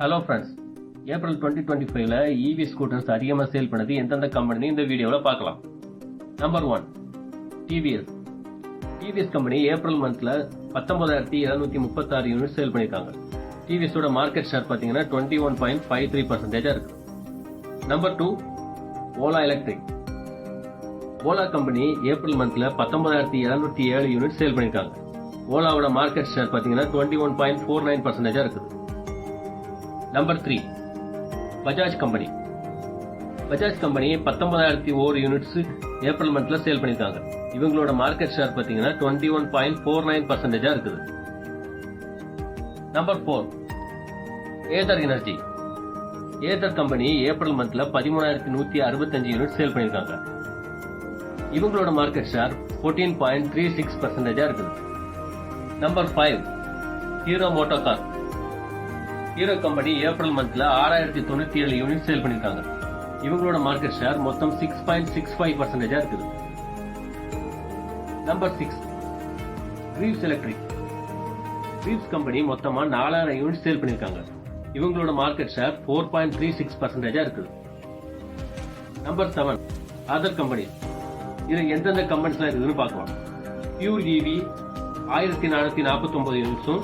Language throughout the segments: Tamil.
Hello friends April twenty twenty ஃபைவ்ல இவி ஸ்கூட்டர்ஸ் அதிகமாக சேல் பண்ணது எந்தெந்த கம்பெனி இந்த வீடியோவில் பார்க்கலாம். Number one TVS TVS company April மந்த்ல பத்தொன்பதாயிரத்தி எழுநூத்தி முப்பத்தாறு யூனிட் சேல் பண்ணியிருக்காங்க. டிவிஎஸோட மார்க்கெட் ஷேர் பார்த்தீங்கன்னா twenty one point five three பர்சன்டேஜாக இருக்கு. Number two Ola electric Ola company April மந்த்ல பத்தொன்பதாயிரத்தி எழுநூத்தி ஏழு யூனிட் சேல் பண்ணியிருக்காங்க. ஓலாவோட மார்க்கெட் ஷேர் பார்த்தீங்கன்னா twenty one point four nine பர்சன்டேஜா இருக்குது. Number three Bajaj company Bajaj company பத்தொன்பதாயிரத்தி ஓர் யூனிட்ஸ் ஏப்ரல் மந்த்ல சேல் பண்ணிருக்காங்க இவங்களோட மார்க்கெட் ஷேர் பாத்தீங்கன்னா twenty one point four nine பர்சன்டேஜா இருக்குது. Number four Ather energy Ather company April மந்த்ல பதிமூணாயிரத்தி நூத்தி அறுபத்தஞ்சு யூனிட் சேல் பண்ணிருக்காங்க இவங்களோட market share fourteen point three six பர்சன்டேஜா இருக்குது. Number five Hero MotoCorp Hero company April மந்த்ல ஆறாயிரத்தி தொண்ணூத்தி ஏழு யூனிட் சேல் பண்ணிருக்காங்க. இவங்களோட மார்க்கெட் ஷேர் மொத்தம் சிக்ஸ் பாயிண்ட் சிக்ஸ் ஃபைவ் பர்சன்டேஜா இருக்குது. Number six Greaves electric Greaves company மொத்தமா நாலாயிரம் யூனிட் சேல் பண்ணிருக்காங்க. இவங்களோட market share four point three six பர்சன்டேஜா இருக்குது. நம்பர் செவன் அதர் கம்பெனி இது எந்தெந்த கம்பெனிஸ்லாம் இருக்குதுன்னு பார்க்கலாம். பியூர் இவி ஆயிரத்தி நானூத்தி நாற்பத்தி ஒன்பது யூனிட்ஸும்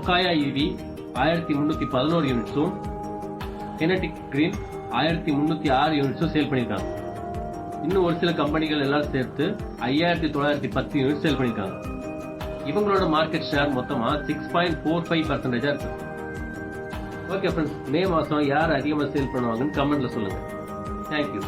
ஒகாயா இவி ஆயிரத்தி முன்னூத்தி பதினோரு யூனிட்ஸும் கினடிக் கிரீன் ஆயிரத்தி முன்னூத்தி ஆறு யூனிட்ஸும் சேல் பண்ணிருக்காங்க இன்னும் ஒரு சில கம்பெனிகள் எல்லாம் சேர்த்து ஐயாயிரத்தி தொள்ளாயிரத்தி பத்து யூனிட் சேல் பண்ணிருக்காங்க இவங்களோட மார்க்கெட் ஷேர் மொத்தமா சிக்ஸ் பாயிண்ட் ஃபோர் ஃபைவ் பர்சன்டேஜா இருக்கு. ஓகே ஃப்ரெண்ட்ஸ் மே மாசம் யார் அதிகமாக சேல் பண்ணுவாங்கன்னு கமெண்ட்ல சொல்லுங்க. தேங்க்யூ